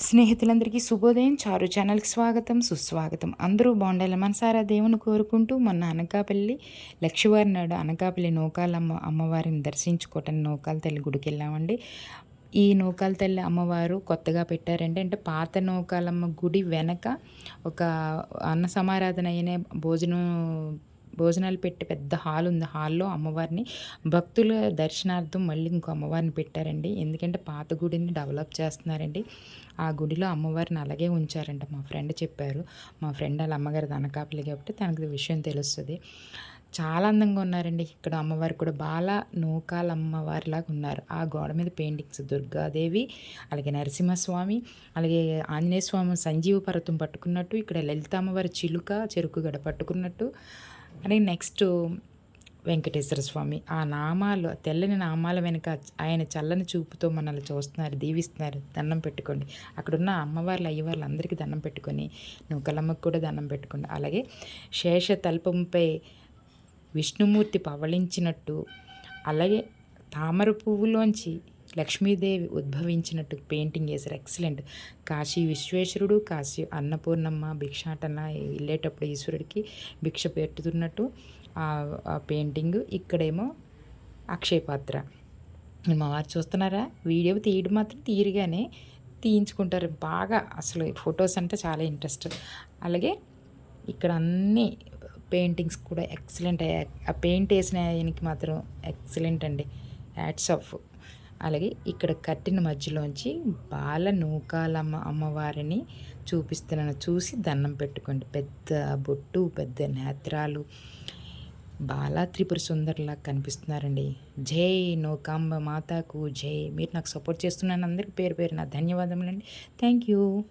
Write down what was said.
స్నేహితులందరికీ శుభోదయం. చారు ఛానల్కి స్వాగతం సుస్వాగతం. అందరూ బాగుండాలి మనసారా దేవుని కోరుకుంటూ మొన్న అనకాపల్లి లక్ష్మీవారి నాడు అనకాపల్లి నూకాలమ్మ అమ్మవారిని దర్శించుకోవటానికి నూకాల తల్లి గుడికి వెళ్ళామండి. ఈ నూకాల తల్లి అమ్మవారు కొత్తగా పెట్టారంటే అంటే పాత నూకాలమ్మ గుడి వెనక ఒక అన్న సమారాధన అయిన భోజనం భోజనాలు పెట్టి పెద్ద హాల్ ఉంది. హాల్లో అమ్మవారిని భక్తుల దర్శనార్థం మళ్ళీ ఇంకో అమ్మవారిని పెట్టారండి. ఎందుకంటే పాత గుడిని డెవలప్ చేస్తున్నారండి. ఆ గుడిలో అమ్మవారిని అలాగే ఉంచారంట మా ఫ్రెండ్ చెప్పారు. మా ఫ్రెండ్ వాళ్ళ అమ్మగారి అనకాపల్లి కాబట్టి తనకు విషయం తెలుస్తుంది. చాలా అందంగా ఉన్నారండి. ఇక్కడ అమ్మవారు కూడా బాల నూకాల అమ్మవారిలాగా ఉన్నారు. ఆ గోడ మీద పెయింటింగ్స్ దుర్గాదేవి అలాగే నరసింహస్వామి అలాగే ఆంజనేయ స్వామి సంజీవ పర్వతం పట్టుకున్నట్టు ఇక్కడ లలిత అమ్మవారి చిలుక చెరుకు గడ పట్టుకున్నట్టు అని నెక్స్ట్ వెంకటేశ్వర స్వామి ఆ నామాలు తెల్లని నామాల వెనుక ఆయన చల్లని చూపుతో మనల్ని చూస్తున్నారు దీవిస్తున్నారు. దండం పెట్టుకోండి. అక్కడున్న అమ్మవార్లు అయ్యవార్లు అందరికీ దండం పెట్టుకొని నూకలమ్మకు కూడా దండం పెట్టుకోండి. అలాగే శేష తల్పంపై విష్ణుమూర్తి పవళించినట్టు అలాగే తామర పువ్వులోంచి లక్ష్మీదేవి ఉద్భవించినట్టు పెయింటింగ్ వేశారు ఎక్సలెంట్ కాశీ విశ్వేశ్వరుడు కాశీ అన్నపూర్ణమ్మ భిక్షాటన వెళ్ళేటప్పుడు ఈశ్వరుడికి భిక్ష పెట్టుతున్నట్టు ఆ పెయింటింగ్. ఇక్కడేమో అక్షయ పాత్ర. మా వారు చూస్తున్నారా? వీడియో తీయడం మాత్రం తీరుగానే తీయించుకుంటారు. బాగా అసలు ఫొటోస్ అంటే చాలా ఇంట్రెస్ట్. అలాగే ఇక్కడ అన్ని పెయింటింగ్స్ కూడా ఎక్సలెంట్ ఆ పెయింట్ వేసిన ఆయనకి మాత్రం ఎక్సలెంట్ అండి. యాడ్స్ ఆఫ్ అలాగే ఇక్కడ కట్టిన మధ్యలోంచి బాల నూకాలమ్మ అమ్మవారిని చూపిస్తున్నాను చూసి దండం పెట్టుకోండి. పెద్ద బొట్టు పెద్ద నేత్రాలు. బాలా త్రిపుర సుందర్లా కనిపిస్తున్నారండి. జై నూకాంబ మాతాకు జై. మీరు నాకు సపోర్ట్ చేస్తున్నాను అందరికీ పేరు పేరు నా ధన్యవాదములండి. Thank you.